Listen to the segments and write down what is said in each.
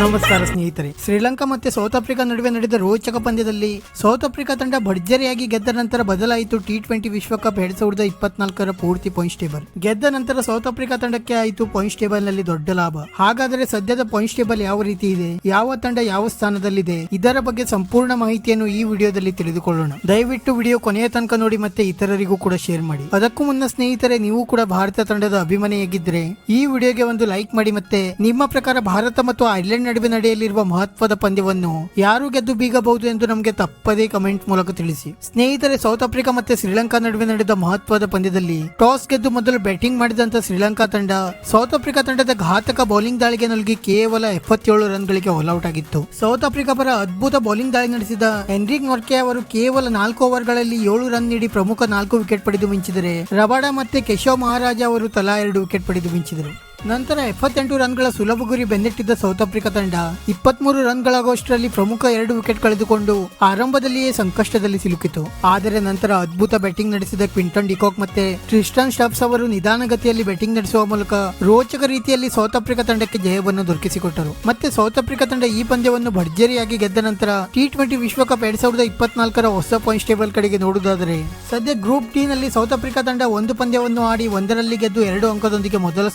ನಮಸ್ಕಾರ ಸ್ನೇಹಿತರೆ. ಶ್ರೀಲಂಕಾ ಮತ್ತೆ ಸೌತ್ ಆಫ್ರಿಕಾ ನಡುವೆ ನಡೆದ ರೋಚಕ ಪಂದ್ಯದಲ್ಲಿ ಸೌತ್ ಆಫ್ರಿಕಾ ತಂಡ ಭರ್ಜರಿಯಾಗಿ ಗೆದ್ದ ನಂತರ ಬದಲಾಯಿತು ಟಿ ಟ್ವೆಂಟಿ ವಿಶ್ವಕಪ್ ಎರಡ್ ಸಾವಿರದ ಇಪ್ಪತ್ನಾಲ್ಕರ ಪೂರ್ತಿ ಪಾಯಿಂಟ್ಸ್ ಟೇಬಲ್ ಗೆದ್ದ ನಂತರ ಸೌತ್ ಆಫ್ರಿಕಾ ತಂಡಕ್ಕೆ ಆಯಿತು ಪಾಯಿಂಟ್ಸ್ ಟೇಬಲ್ನಲ್ಲಿ ದೊಡ್ಡ ಲಾಭ. ಹಾಗಾದರೆ ಸದ್ಯದ ಪಾಯಿಂಟ್ಸ್ ಟೇಬಲ್ ಯಾವ ರೀತಿ ಇದೆ? ಯಾವ ತಂಡ ಯಾವ ಸ್ಥಾನದಲ್ಲಿದೆ? ಇದರ ಬಗ್ಗೆ ಸಂಪೂರ್ಣ ಮಾಹಿತಿಯನ್ನು ಈ ವಿಡಿಯೋದಲ್ಲಿ ತಿಳಿದುಕೊಳ್ಳೋಣ. ದಯವಿಟ್ಟು ವಿಡಿಯೋ ಕೊನೆಯ ತನಕ ನೋಡಿ ಮತ್ತೆ ಇತರರಿಗೂ ಕೂಡ ಶೇರ್ ಮಾಡಿ. ಅದಕ್ಕೂ ಮುನ್ನ ಸ್ನೇಹಿತರೆ, ನೀವು ಕೂಡ ಭಾರತ ತಂಡದ ಅಭಿಮಾನಿಯಾಗಿದ್ದರೆ ಈ ವಿಡಿಯೋಗೆ ಒಂದು ಲೈಕ್ ಮಾಡಿ ಮತ್ತೆ ನಿಮ್ಮ ಪ್ರಕಾರ ಭಾರತ ಮತ್ತು ಐರ್ಲೆಂಡ್ ನಡುವೆ ನಡೆಯಲಿರುವ ಮಹತ್ವದ ಪಂದ್ಯವನ್ನು ಯಾರು ಗೆದ್ದು ಬೀಗಬಹುದು ಎಂದು ನಮಗೆ ತಪ್ಪದೇ ಕಮೆಂಟ್ ಮೂಲಕ ತಿಳಿಸಿ. ಸ್ನೇಹಿತರೆ, ಸೌತ್ ಆಫ್ರಿಕಾ ಮತ್ತೆ ಶ್ರೀಲಂಕಾ ನಡುವೆ ನಡೆದ ಮಹತ್ವದ ಪಂದ್ಯದಲ್ಲಿ ಟಾಸ್ ಗೆದ್ದು ಮೊದಲು ಬ್ಯಾಟಿಂಗ್ ಮಾಡಿದಂತ ಶ್ರೀಲಂಕಾ ತಂಡ ಸೌತ್ ಆಫ್ರಿಕಾ ತಂಡದ ಘಾತಕ ಬೌಲಿಂಗ್ ದಾಳಿಗೆ ನಲ್ಗಿ ಕೇವಲ ಎಪ್ಪತ್ತೇಳು ರನ್ ರನ್ಗಳಿಗೆ ಔಟ್ ಆಗಿತ್ತು. ಸೌತ್ ಆಫ್ರಿಕಾ ಪರ ಅದ್ಭುತ ಬೌಲಿಂಗ್ ದಾಳಿ ನಡೆಸಿದ ಹೆನ್ರಿಕ್ ನೋರ್ಕೆ ಅವರು ಕೇವಲ ನಾಲ್ಕು ಓವರ್ಗಳಲ್ಲಿ ಏಳು ರನ್ ನೀಡಿ ಪ್ರಮುಖ ನಾಲ್ಕು ವಿಕೆಟ್ ಪಡೆದು ಮಿಂಚಿದರೆ ರಬಾಡಾ ಮತ್ತೆ ಕೇಶವ್ ಮಹಾರಾಜ ಅವರು ತಲಾ ಎರಡು ವಿಕೆಟ್ ಪಡೆದು ಮಿಂಚಿದರು. ನಂತರ ಎಪ್ಪತ್ತೆಂಟು ರನ್ಗಳ ಸುಲಭ ಗುರಿ ಬೆನ್ನಟ್ಟಿದ್ದ ಸೌತ್ ಆಫ್ರಿಕಾ ತಂಡ ಇಪ್ಪತ್ಮೂರು ರನ್ಗಳಾಗುವಷ್ಟರಲ್ಲಿ ಪ್ರಮುಖ ಎರಡು ವಿಕೆಟ್ ಕಳೆದುಕೊಂಡು ಆರಂಭದಲ್ಲಿಯೇ ಸಂಕಷ್ಟದಲ್ಲಿ ಸಿಲುಕಿತು. ಆದರೆ ನಂತರ ಅದ್ಭುತ ಬ್ಯಾಟಿಂಗ್ ನಡೆಸಿದ ಕ್ವಿಂಟನ್ ಡಿಕಾಕ್ ಮತ್ತೆ ಟ್ರಿಸ್ಟನ್ ಸ್ಟಾಫ್ಸ್ ಅವರು ನಿಧಾನಗತಿಯಲ್ಲಿ ಬ್ಯಾಟಿಂಗ್ ನಡೆಸುವ ಮೂಲಕ ರೋಚಕ ರೀತಿಯಲ್ಲಿ ಸೌತ್ ಆಫ್ರಿಕಾ ತಂಡಕ್ಕೆ ಜಯವನ್ನು ದೊರಕಿಸಿಕೊಟ್ಟರು. ಮತ್ತೆ ಸೌತ್ ಆಫ್ರಿಕಾ ತಂಡ ಈ ಪಂದ್ಯವನ್ನು ಭರ್ಜರಿಯಾಗಿ ಗೆದ್ದ ನಂತರ ಟಿ ಟ್ವೆಂಟಿ ವಿಶ್ವಕಪ್ ಎರಡ್ ಸಾವಿರದ ಇಪ್ಪತ್ನಾಲ್ಕರ ಹೊಸ ಪಾಯಿಂಟ್ಸ್ ಟೇಬಲ್ ಕಡೆಗೆ ನೋಡುವುದಾದರೆ ಸದ್ಯ ಗ್ರೂಪ್ ಡಿ ನಲ್ಲಿ ಸೌತ್ ಆಫ್ರಿಕಾ ತಂಡ ಒಂದು ಪಂದ್ಯವನ್ನು ಆಡಿ ಒಂದರಲ್ಲಿ ಗೆದ್ದು ಎರಡು ಅಂಕದೊಂದಿಗೆ ಮೊದಲ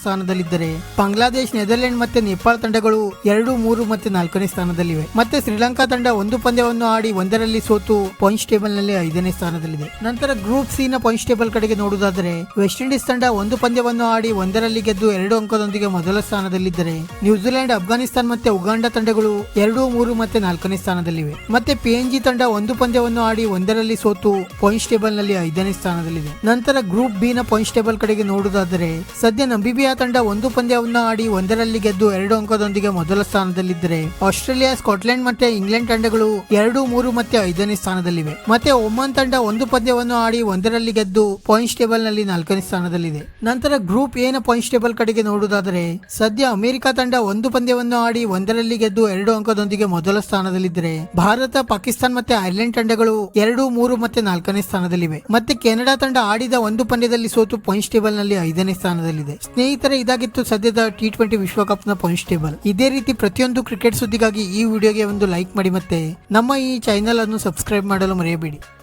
ಸ್ಥಾನದಲ್ಲಿದ್ದರೆ ಬಾಂಗ್ಲಾದೇಶ್, ನೆದರ್ಲೆಂಡ್ ಮತ್ತೆ ನೇಪಾಳ ತಂಡಗಳು ಎರಡು, ಮೂರು ಮತ್ತೆ ನಾಲ್ಕನೇ ಸ್ಥಾನದಲ್ಲಿವೆ. ಮತ್ತೆ ಶ್ರೀಲಂಕಾ ತಂಡ ಒಂದು ಪಂದ್ಯವನ್ನು ಆಡಿ ಒಂದರಲ್ಲಿ ಸೋತು ಪಾಯಿಂಟ್ಸ್ ಟೇಬಲ್ನಲ್ಲಿ ಐದನೇ ಸ್ಥಾನದಲ್ಲಿದೆ. ನಂತರ ಗ್ರೂಪ್ ಸಿ ನ ಪಾಯಿಂಟ್ಸ್ ಟೇಬಲ್ ಕಡೆಗೆ ನೋಡುವುದಾದರೆ ವೆಸ್ಟ್ ಇಂಡೀಸ್ ತಂಡ ಒಂದು ಪಂದ್ಯವನ್ನು ಆಡಿ ಒಂದರಲ್ಲಿ ಗೆದ್ದು ಎರಡು ಅಂಕದೊಂದಿಗೆ ಮೊದಲ ಸ್ಥಾನದಲ್ಲಿದ್ದರೆ, ನ್ಯೂಜಿಲೆಂಡ್, ಅಫ್ಘಾನಿಸ್ತಾನ್ ಮತ್ತೆ ಉಗಾಂಡ ತಂಡಗಳು ಎರಡು, ಮೂರು ಮತ್ತೆ ನಾಲ್ಕನೇ ಸ್ಥಾನದಲ್ಲಿವೆ. ಮತ್ತೆ ಪಿಎನ್ಜಿ ತಂಡ ಒಂದು ಪಂದ್ಯವನ್ನು ಆಡಿ ಒಂದರಲ್ಲಿ ಸೋತು ಪಾಯಿಂಟ್ಸ್ ಟೇಬಲ್ನಲ್ಲಿ ಐದನೇ ಸ್ಥಾನದಲ್ಲಿದೆ. ನಂತರ ಗ್ರೂಪ್ ಬಿ ನ ಪಾಯಿಂಟ್ಸ್ ಟೇಬಲ್ ಕಡೆಗೆ ನೋಡುವುದಾದರೆ, ಸದ್ಯ ನಂಬಿಬಿಯಾ ತಂಡ ಪಂದ್ಯವನ್ನು ಆಡಿ ಒಂದರಲ್ಲಿ ಗೆದ್ದು ಎರಡು ಅಂಕದೊಂದಿಗೆ ಮೊದಲ ಸ್ಥಾನದಲ್ಲಿದ್ದರೆ ಆಸ್ಟ್ರೇಲಿಯಾ, ಸ್ಕಾಟ್ಲೆಂಡ್ ಮತ್ತೆ ಇಂಗ್ಲೆಂಡ್ ತಂಡಗಳು ಎರಡು, ಮೂರು ಮತ್ತೆ ಐದನೇ ಸ್ಥಾನದಲ್ಲಿವೆ. ಮತ್ತೆ ಒಮನ್ ತಂಡ ಒಂದು ಪಂದ್ಯವನ್ನು ಆಡಿ ಒಂದರಲ್ಲಿ ಗೆದ್ದು ಪಾಯಿಂಟ್ಸ್ ಟೇಬಲ್ನಲ್ಲಿ ನಾಲ್ಕನೇ ಸ್ಥಾನದಲ್ಲಿದೆ. ನಂತರ ಗ್ರೂಪ್ ಎ ನ ಪಾಯಿಂಟ್ಸ್ ಟೇಬಲ್ ಕಡೆಗೆ ನೋಡುವುದಾದರೆ, ಸದ್ಯ ಅಮೆರಿಕ ತಂಡ ಒಂದು ಪಂದ್ಯವನ್ನು ಆಡಿ ಒಂದರಲ್ಲಿ ಗೆದ್ದು ಎರಡು ಅಂಕದೊಂದಿಗೆ ಮೊದಲ ಸ್ಥಾನದಲ್ಲಿದ್ದರೆ, ಭಾರತ, ಪಾಕಿಸ್ತಾನ ಮತ್ತೆ ಐರ್ಲೆಂಡ್ ತಂಡಗಳು ಎರಡು, ಮೂರು ಮತ್ತೆ ನಾಲ್ಕನೇ ಸ್ಥಾನದಲ್ಲಿವೆ. ಮತ್ತೆ ಕೆನಡಾ ತಂಡ ಆಡಿದ ಒಂದು ಪಂದ್ಯದಲ್ಲಿ ಸೋತು ಪಾಯಿಂಟ್ಸ್ ಟೇಬಲ್ನಲ್ಲಿ ಐದನೇ ಸ್ಥಾನದಲ್ಲಿದೆ. ಸ್ನೇಹಿತರೆ, ಇದಾಗಿತ್ತು ಸದ್ಯದ ಟಿ ಟ್ವೆಂಟಿ ವಿಶ್ವಕಪ್ನ ಪಾಯಿಂಟ್ಸ್ ಟೇಬಲ್ ಇದೇ ರೀತಿ ಪ್ರತಿಯೊಂದು ಕ್ರಿಕೆಟ್ ಸುದ್ದಿಗಾಗಿ ಈ ವಿಡಿಯೋಗೆ ಒಂದು ಲೈಕ್ ಮಾಡಿ ಮತ್ತೆ ನಮ್ಮ ಈ ಚಾನೆಲ್ ಅನ್ನು ಸಬ್ಸ್ಕ್ರೈಬ್ ಮಾಡಲು ಮರೆಯಬೇಡಿ.